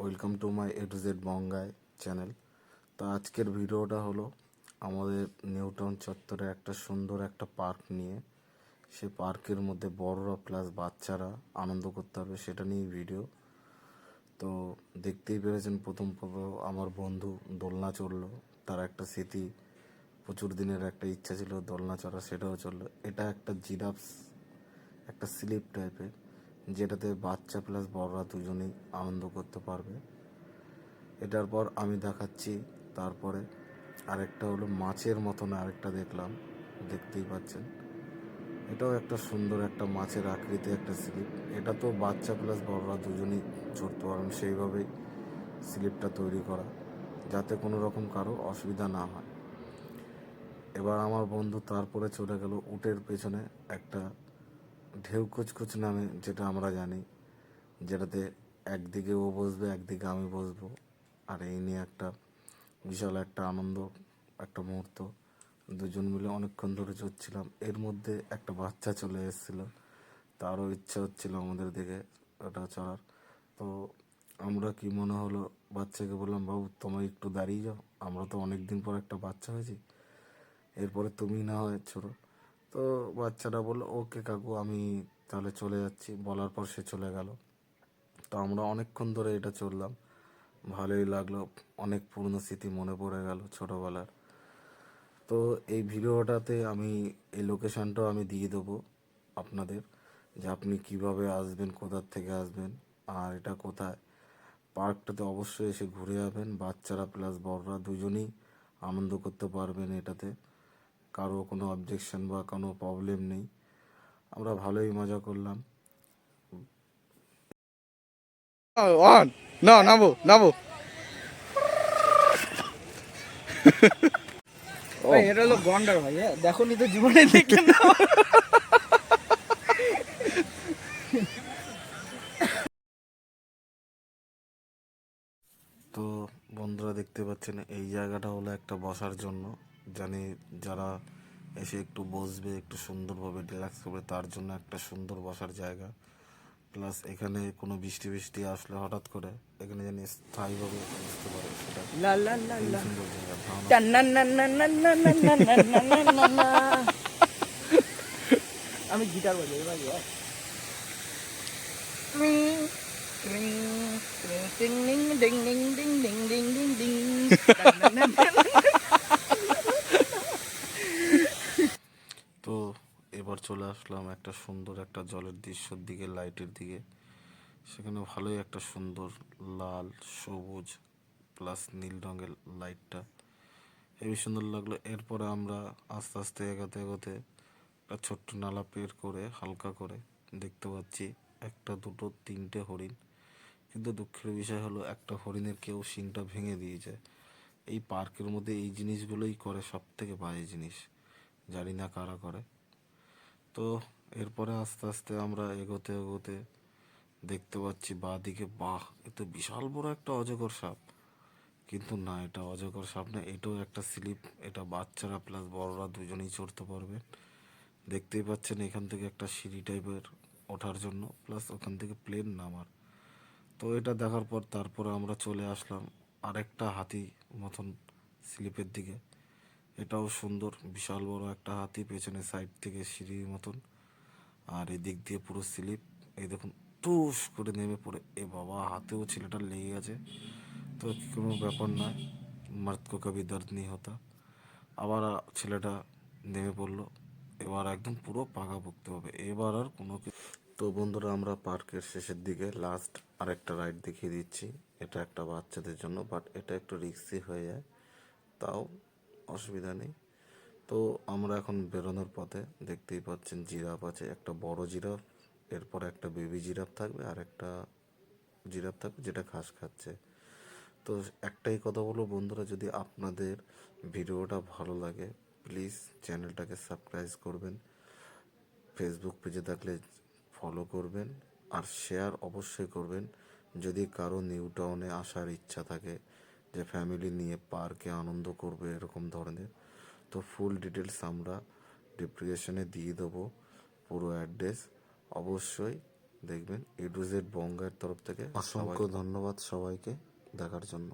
Welcome to my A to Z বঙ্গাই channel তো আজকের ভিডিওটা হলো আমাদের নিউ টাউন চত্বরে একটা সুন্দর একটা পার্ক নিয়ে। সে পার্কের মধ্যে বড়রা প্লাস বাচ্চারা আনন্দ করতে পারবে সেটা নিয়ে ভিডিও তো দেখতেই পেরেছেন, প্রথম প্রথম আমার বন্ধু দোলনা চড়লো। তার একটা স্মৃতি, প্রচুর দিনের একটা ইচ্ছা ছিল দোলনা চড়া সেটাও চলল এটা একটা জিরাফস, একটা স্লিপ টাইপের যেটাতে বাচ্চা প্লাস বড়রা দুজনেই আনন্দ করতে পারবে। এটার পর আমি দেখাচ্ছি, তারপরে আরেকটা হলো মাছের মতন আরেকটা দেখলাম, দেখতেই পাচ্ছেন। এটাও একটা সুন্দর একটা মাছের আকৃতি, একটা স্লিপ এটা তো বাচ্চা প্লাস বড়রা দুজনেই চড়তে পারবেন সেইভাবেই স্লিপটা তৈরি করা, যাতে কোনো রকম কারও অসুবিধা না হয়। এবার আমার বন্ধু তারপরে চলে গেল উটের পেছনে একটা ঢেউ কুচকুচ নামে, যেটা আমরা জানি, যেটাতে একদিকে ও বসবে, একদিকে আমি বসবো। আর এই নিয়ে একটা বিশাল একটা আনন্দ, একটা মুহূর্ত। দুজন মিলে অনেকক্ষণ ধরে চড়ছিলাম। এর মধ্যে একটা বাচ্চা চলে এসেছিল। তারও ইচ্ছা হচ্ছিল আমাদের দিকে ওটা চড়ার। তো আমরা কি মনে হলো, বাচ্চাকে বললাম, বাবু, তোমায় একটু দাঁড়িয়ে যাও। আমরা তো অনেক দিন পর একটা বাচ্চা হয়েছি। এরপরে তুমি না হয় ছোটো। তো বাচ্চাটা বলল, ওকে কাকু, আমি তাহলে চলে যাচ্ছি। বলার পর সে চলে গেল। তো আমরা অনেকক্ষণ ধরে এটা চললাম। ভালোই লাগল, অনেক পুরনো স্মৃতি মনে পড়ে গেল ছোটোবেলার। তো এই ভিডিওটাতে আমি, এই লোকেশানটাও আমি দিয়ে দেবো আপনাদের, যে আপনি কীভাবে আসবেন, কোথার থেকে আসবেন, আর এটা কোথায়। পার্কটাতে অবশ্যই এসে ঘুরে যাবেন। বাচ্চারা প্লাস বড়রা দুজনেই আনন্দ করতে পারবেন এটাতে। কারও কোনো অবজেকশন বা কোনো প্রবলেম নেই। আমরা ভালোই মজা করলাম। অন না নামো নামো। এটা হলো গন্ডার ভাই হ্যাঁ দেখো নি তো জীবনে দেখলে না? তো বন্ধুরা দেখতে পাচ্ছেন এই জায়গাটা হলো একটা বসার জন্য। জানি যারা এসে একটু বসবে একটু সুন্দরভাবে রিল্যাক্স করবে তার জন্য একটা সুন্দর বসার জায়গা প্লাস এখানে কোনো বৃষ্টি বৃষ্টি আসলে হঠাৎ করে এখানে জানি স্থায়ীভাবে বসতে পারে আমি গিটার বাজাই ভাই হ্যাঁ ding ding ding ding ding ding ding ding. তো এবার চলে আসলাম একটা সুন্দর একটা জলের দৃশ্যর দিকে, লাইটের দিকে। সেখানে ভালোই একটা সুন্দর লাল, সবুজ প্লাস নীল রঙের লাইটটা। হেবি সুন্দর লাগল। এরপরে আমরা আস্তে আস্তে এগোতে এগোতে একটা ছোট্ট নালা পের করে হালকা করে দেখতে পাচ্ছি একটা, দুটো, তিনটে হরিণ। কিন্তু দুঃখের বিষয় হলো একটা হরিণের কেউ শিংটা ভেঙে দিয়েছে। এই পার্কের মধ্যে এই জিনিসগুলোই করে সব থেকে বাজে জিনিস। জানি না কারা করে। তো এরপরে আস্তে আস্তে আমরা এগোতে এগোতে দেখতে পাচ্ছি বাঁ দিকে বাহ, এ তো বিশাল বড় একটা অজগর সাপ। কিন্তু না, এটা অজগর সাপ না, এটাও একটা স্লিপ, এটা বাচ্চারা প্লাস বড়রা দুজনেই চড়তে পারবে। দেখতেই পাচ্ছেন এখান থেকে একটা সিঁড়ি টাইপের ওঠার জন্য প্লাস ওখান থেকে প্লেন নামার। তো এটা দেখার পর তারপরে আমরা চলে আসলাম আরেকটা হাতি মতন স্লিপের দিকে। এটাও সুন্দর, বিশাল বড় একটা হাতি পেছনে সাইড থেকে সিঁড়ির মতন। আর এদিক দিয়ে পুরো স্লিপ, এই দেখুন টুস করে নেমে পড়ে। এ বাবা, হাতেও ছেলেটা লেগে গেছে। তো কোনো ব্যাপার নয় মার্দ কো কবি দর্দ নেই হতা। আবার ছেলেটা নেমে পড়ল। এবার একদম পুরো পাকা ভুগতে হবে। এবার আর কোনো তো বন্ধুরা, আমরা পার্কের শেষের দিকে লাস্ট আরেকটা রাইড দেখিয়ে দিচ্ছি। এটা একটা বাচ্চাদের জন্য বাট এটা একটু রিস্কি হয়ে যায়। তাও অসুবিধা নেই। তো আমরা এখন বেরোনোর পথে দেখতেই পাচ্ছেন জিরাফ আছে। একটা বড় জিরাফ, এরপর একটা বেবি জিরাফ থাকবে আর একটা জিরাফ থাকবে যেটা ঘাস খাচ্ছে। তো একটাই কথা বলব বন্ধুরা, যদি আপনাদের ভিডিওটা ভালো লাগে প্লিজ চ্যানেলটাকে সাবস্ক্রাইব করবেন ফেসবুক পেজে থাকলে ফলো করবেন আর শেয়ার অবশ্যই করবেন। যদি কারও নিউ টাউনে আসার ইচ্ছা থাকে যে ফ্যামিলি নিয়ে পার্কে আনন্দ করবে এরকম ধরনের। তো ফুল ডিটেলস আমরা ডিপ্রিকেশনে দিয়ে দেবো পুরো অ্যাড্রেস অবশ্যই দেখবেন এ টু জেড বঙ্গের তরফ থেকে অসংখ্য ধন্যবাদ সবাইকে দেখার জন্য।